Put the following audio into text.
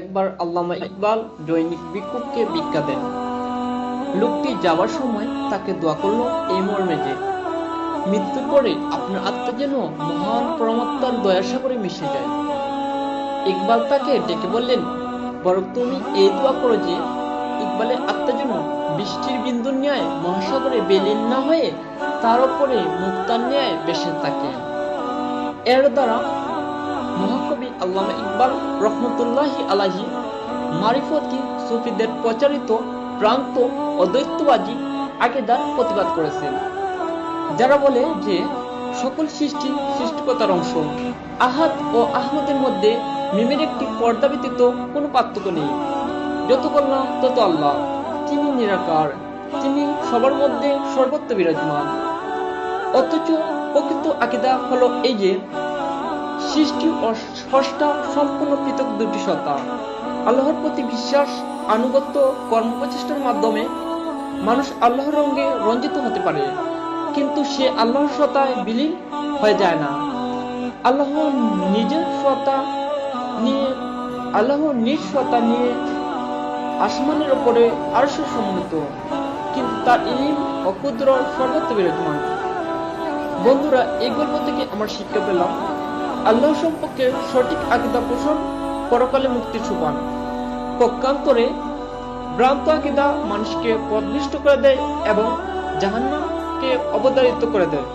একবার আল্লামা ইকবাল দৈনিক ভিক্ষুককে ভিক্ষা দেন। লোকটি যাওয়ার সময় তাকে দোয়া করল, এই মর্মে যে, মৃত্যুর পরে আপনার আত্মা যেন মহান পরমাত্মার দয়ার সাগরে মিশে যায়। ইকবাল তাকে ডেকে বললেন, বরং তুমি এই দোয়া করো যে, ইকবালের আত্মা যেন বৃষ্টির বিন্দুর ন্যায় মহাসাগরে বেলিন না হয়ে তার উপরে মুক্তার ন্যায় বেসে থাকে। এর দ্বারা আল্লামা ইকবাল রহমতুল্লাহি আলাহি মারিফতি সুফিদের প্রচারিত প্রান্ত অদ্বৈতবাদী আগেদার প্রতিবাদ করেছেন। যারা বলে যে সকল সৃষ্টি সৃষ্টিকতার অংশ, আহাদ ও আহমদের মধ্যে মিমের একটি পর্দা ব্যতীত কোনো পার্থক্য নেই। যত কল্যাণ তত আল্লাহ, তিনি নিরাকার, তিনি সবার মধ্যে সর্বত্র বিরাজমান। অথচ প্রকৃত আকিদা হলো এই যে সৃষ্টি ও স্রষ্টা সম্পূর্ণ পৃথক দুটি সত্তা। আল্লাহর প্রতি বিশ্বাস, আনুগত্য, কর্মপ্রচেষ্টার মাধ্যমে মানুষ আল্লাহর রঙে রঞ্জিত হতে পারে। কিন্তু সে আল্লাহর সত্তায় বিলীন হয়ে যায় না। আল্লাহ নিজের সত্তা নিয়ে, আল্লাহ নিজ সত্তা নিয়ে আসমানের ওপরে আরশ সম্মিলিত কিন্তু তার ইলিম ও ক্ষুদ্র সর্বত্র বিরাজমান। বন্ধুরা, এই গল্প থেকে আমার শিক্ষা পেলাম আল্লাহ সম্পর্কে সঠিক আকিদা পোষণ, পরকালে মুক্তি সুপান। পক্ষান্তরে ভ্রান্ত আকিদা মানুষকে পদভৃষ্ট করে দেয় এবং জাহান্নামকে অবতারিত করে দেয়।